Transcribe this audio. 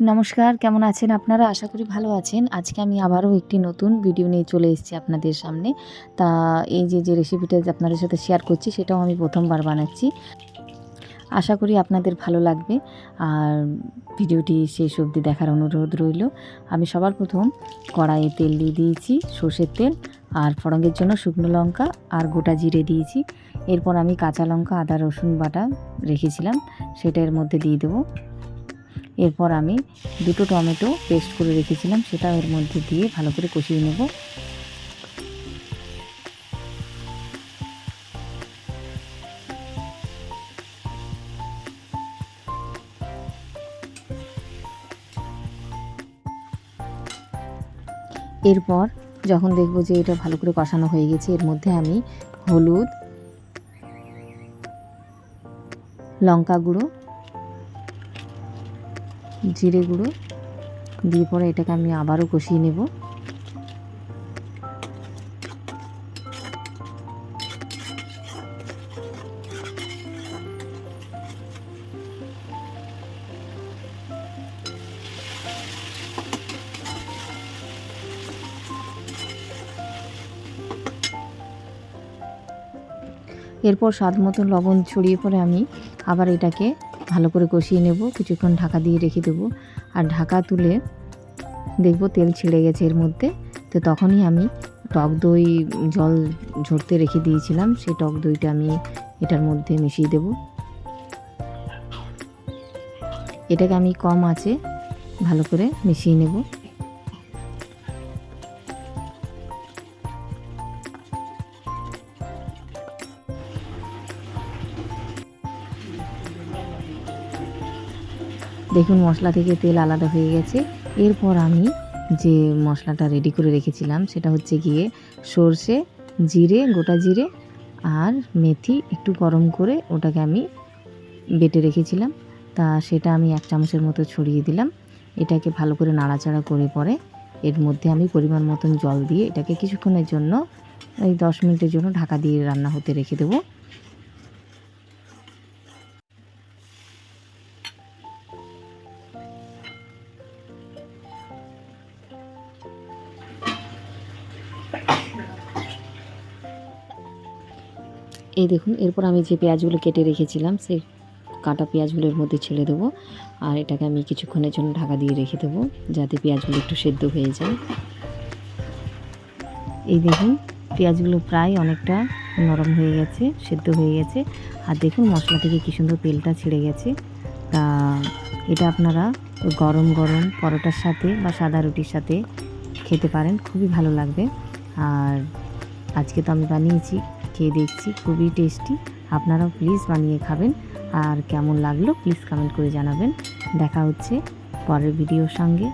নমস্কার, কেমন আছেন আপনারা? আশা করি ভালো আছেন। আজকে আমি আবারও একটি নতুন ভিডিও নিয়ে চলে এসেছি আপনাদের সামনে। তা, এই যে যে রেসিপিটা আপনাদের সাথে শেয়ার করছি, সেটাও আমি প্রথমবার বানাচ্ছি। আশা করি আপনাদের ভালো লাগবে। আর ভিডিওটি শেষ অবধি দেখার অনুরোধ রইল। আমি সবার প্রথম কড়াইয়ে তেল দিয়ে দিয়েছি, সর্ষের তেল, আর ফড়ঙ্গের জন্য শুকনো লঙ্কা আর গোটা জিরে দিয়েছি। এরপর আমি কাঁচা লঙ্কা, আদা, রসুন বাটা রেখেছিলাম, সেটা এর মধ্যে দিয়ে দেবো। এরপর আমি দুটো টমেটো পেস্ট করে রেখেছিলাম, সেটা এর মধ্যে দিয়ে ভালো করে কষিয়ে নেব। এরপর যখন দেখব যে এটা ভালো করে কষানো হয়ে গেছে, এর মধ্যে আমি হলুদ, লঙ্কা গুঁড়ো জিরে গুঁড়ো। দিয়ে পরে এটাকে আমি আবারও কষিয়ে নেব। এরপর স্বাদ মতো লবণ ছড়িয়ে পরে আমি আবার এটাকে ভালো করে কষিয়ে নেব। কিছুক্ষণ ঢাকা দিয়ে রেখে দেবো। আর ঢাকা তুলে দেখব তেল ছিঁড়ে গেছে এর মধ্যে। তো তখনই আমি টক দই জল ঝরতে রেখে দিয়েছিলাম। সেই টক দইটা আমি এটার মধ্যে মিশিয়ে দেব। এটাকে আমি কম আছে ভালো করে মিশিয়ে নেব। দেখুন, মশলা থেকে তেল আলাদা হয়ে গেছে। এরপর আমি যে মশলাটা রেডি করে রেখেছিলাম, সেটা হচ্ছে গিয়ে সর্ষে, জিরে, গোটা জিরে আর মেথি একটু গরম করে ওটাকে আমি বেটে রেখেছিলাম। তা সেটা আমি এক চামচের মতো ছড়িয়ে দিলাম। এটাকে ভালো করে নাড়াচাড়া করে পরে এর মধ্যে আমি পরিমাণ মতন জল দিয়ে এটাকে কিছুক্ষণের জন্য, এই দশ মিনিটের জন্য ঢাকা দিয়ে রান্না হতে রেখে দেবো। এই দেখুন, এরপর আমি যে পেঁয়াজগুলো কেটে রেখেছিলাম, সেই কাটা পেঁয়াজগুলোর মধ্যে ছেড়ে দেবো। আর এটাকে আমি কিছুক্ষণের জন্য ঢাকা দিয়ে রেখে দেবো, যাতে পেঁয়াজগুলো একটু সেদ্ধ হয়ে যায়। এই দেখুন, পেঁয়াজগুলো প্রায় অনেকটা নরম হয়ে গেছে, সেদ্ধ হয়ে গেছে। আর দেখুন, মশলা থেকে কী সুন্দর তেলটা ছেড়ে গেছে। তা এটা আপনারা গরম গরম পরোটার সাথে বা সাদা রুটির সাথে খেতে পারেন, খুবই ভালো লাগবে। আর আজকে তো আমি বানিয়েছি, খেয়ে দেখছি, খুবই টেস্টি আপনারাও প্লিজ বানিয়ে খাবেন। আর কেমন লাগল প্লিজ কমেন্ট করে জানাবেন। দেখা হচ্ছে পরের ভিডিওর সঙ্গে।